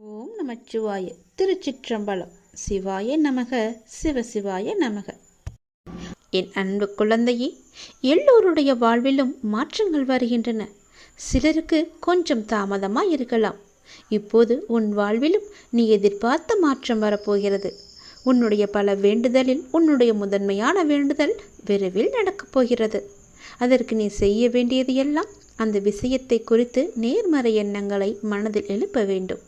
ஓம் நமச்சிவாய திருச்சிற்றம்பலம். சிவாய நமக சிவசிவாய நமக. என் அன்பு குழந்தையே எல்லோருடைய வாழ்விலும் மாற்றங்கள் வருகின்றன. சிலருக்கு கொஞ்சம் தாமதமாக இருக்கலாம். இப்போது உன் வாழ்விலும் நீ எதிர்பார்த்த மாற்றம் வரப்போகிறது. உன்னுடைய பல வேண்டுதலில் உன்னுடைய முதன்மையான வேண்டுதல் விரைவில் நடக்கப் போகிறது. அதற்கு நீ செய்ய வேண்டியது எல்லாம் அந்த விஷயத்தை குறித்து நேர்மறை எண்ணங்களை மனதில் எழுப்ப வேண்டும்.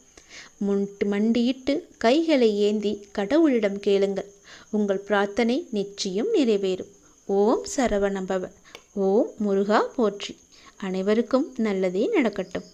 முன்ட்டு மண்டியிட்டு கைகளை ஏந்தி கடவுளிடம் கேளுங்கள். உங்கள் பிரார்த்தனை நிச்சயம் நிறைவேறும். ஓம் சரவணபவ ஓம் முருகா போற்றி. அனைவருக்கும் நல்லதே நடக்கட்டும்.